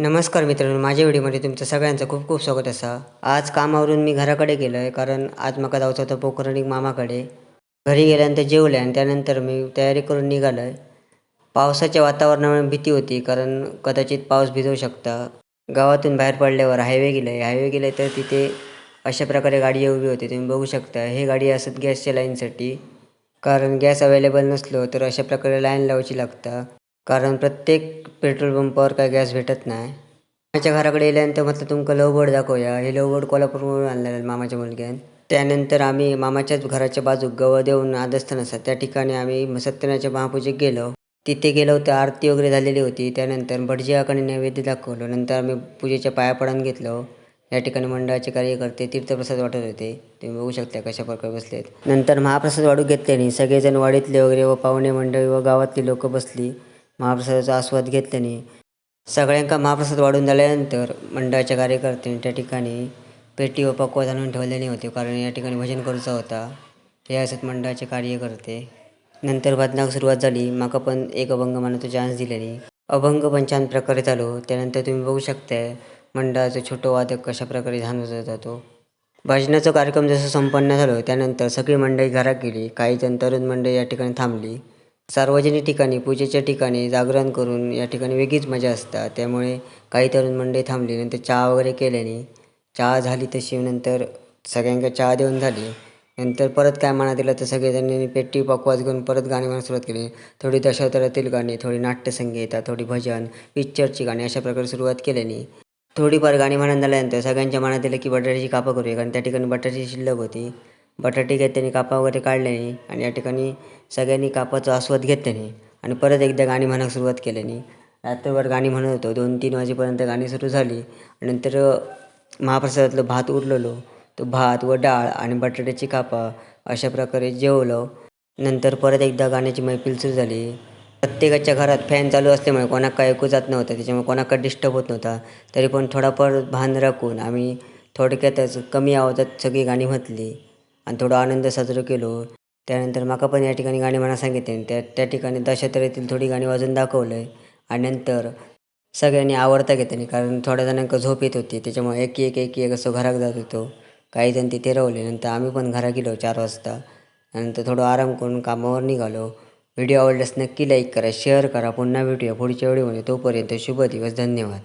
नमस्कार मित्रांनो माझ्या व्हिडिओमध्ये तुमचं सगळ्यांचं खूप खूप स्वागत असा. आज कामावरून मी घराकडे गेलो आहे कारण आज म्हाका जावचं होतं पोखरणीक मामाकडे. घरी गेल्यानंतर जेवलं आणि त्यानंतर मी तयारी करून निघालो आहे पावसाच्या वातावरणामुळे भीती होती कारण कदाचित पाऊस भिजवू शकता. गावातून बाहेर पडल्यावर हायवे गेलं. आहे हायवे गेलं तर तिथे अशा प्रकारे गाडी उभी होती. तुम्ही बघू शकता हे गाडी असत गॅसच्या लाईनसाठी. कारण गॅस अवेलेबल नसलो तर अशा प्रकारे लाईन लावायची लागता. कारण प्रत्येक पेट्रोल पंपावर काय गॅस भेटत नाही. मामाच्या घराकडे येल्यानंतर म्हटलं तुमका लव दाखवूया. हे लव बोर्ड कोल्हापूरवरून आणलेलं मामाच्या मुलग्यान. त्यानंतर आम्ही मामाच्याच घराच्या बाजूक गवं देऊन आदस्थान असतात त्या ठिकाणी आम्ही सत्यनारायणच्या महापूजेक गेलो. तिथे गेलो तर आरती वगैरे झालेली होती. त्यानंतर भटजीकाकडे नैवेद्य दाखवलं. नंतर आम्ही पूजेच्या पाया पडून घेतलो. या ठिकाणी मंडळाचे कार्यकर्ते तीर्थप्रसाद वाटत होते. तुम्ही बघू शकता कशा प्रकारे बसलेत. नंतर महाप्रसाद वाढू घेतल्याने सगळेजण वाडीतले वगैरे व पाहुणे मंडळी व गावातली लोक बसली. महाप्रसादाचा आस्वाद घेतल्याने सगळ्यांका महाप्रसाद वाढून झाल्यानंतर मंडळाच्या कार्यकर्त्यांनी त्या ठिकाणी पेटी व पक्वास आणून ठेवलेले होते. कारण या ठिकाणी भजन करूचा होता. हे असत मंडळाचे कार्यकर्ते. नंतर भजनाक सुरुवात झाली. माका पण एक अभंग म्हणायचो चान्स दिलेली अभंग पण छान प्रकारे चालू. त्यानंतर तुम्ही बघू शकताय मंडळाचं छोटं वादक कशा प्रकारे ध्यान जातो. भजनाचा कार्यक्रम जसं संपन्न झालो त्यानंतर सगळी मंडळी घरात गेली. काही जण तरुण मंडळी या ठिकाणी थांबली. सार्वजनिक ठिकाणी पूजेच्या ठिकाणी जागरण करून या ठिकाणी वेगळीच मजा असतात. त्यामुळे काही तरुण मंडळी थांबली नंतर चहा वगैरे केल्याने चहा झाली तशी नंतर सगळ्यांका चहा देऊन झाली. नंतर परत काय म्हणा दिलं तर सगळेजणांनी पेटी पकवास घेऊन परत गाणी म्हणा सुरुवात केली. थोडी दशावतारातील गाणी थोडी नाट्यसंगीत थोडी भजन पिक्चरची गाणी अशा प्रकारे सुरुवात केल्याने थोडीफार गाणी म्हणून झाल्यानंतर सगळ्यांच्या मनात दिलं की बटाट्याची कापं करूया कारण त्या ठिकाणी बटाट्याची शिल्लक होती. बटाटे घेतल्याने कापा वगैरे काढल्याने आणि या ठिकाणी सगळ्यांनी कापाचा आस्वाद घेतल्याने आणि परत एकदा गाणी म्हणायला सुरुवात केल्याने रात्रभर गाणी म्हणत होतो. दोन तीन वाजेपर्यंत गाणी सुरू झाली आणि नंतर महाप्रसादातलं भात उरलेलो. तो भात व डाळ आणि बटाट्याची कापा अशा प्रकारे जेवलो. नंतर परत एकदा गाण्याची मैफिल सुरू झाली. प्रत्येकाच्या घरात फॅन चालू असल्यामुळे कोणाक काय ऐकू जात नव्हतं त्याच्यामुळे कोणाकडे डिस्टर्ब होत नव्हता. तरी पण थोडाफार भान राखून आम्ही थोडक्यातच कमी आवाजात सगळी गाणी म्हटली. आणि थोडं आनंद साजरो केलो. त्यानंतर माका पण या ठिकाणी गाणी म्हणा सांगितले त्या त्या ठिकाणी दशातरेतील थोडी गाणी वाजून दाखवलं आहे आणि नंतर सगळ्यांनी आवडता घेतली कारण थोड्या जणांक झोप येत होती त्याच्यामुळे एक एक एक एक असं घरात जात होतो. काही जण तिथे रवले नंतर आम्ही पण घरा गेलो चार वाजता. नंतर थोडं आराम करून कामावर निघालो. व्हिडिओ आवडल्यास नक्की लाईक करा शेअर करा. पुन्हा भेटूया पुढच्या व्हिडिओमध्ये. तोपर्यंत शुभ दिवस. धन्यवाद.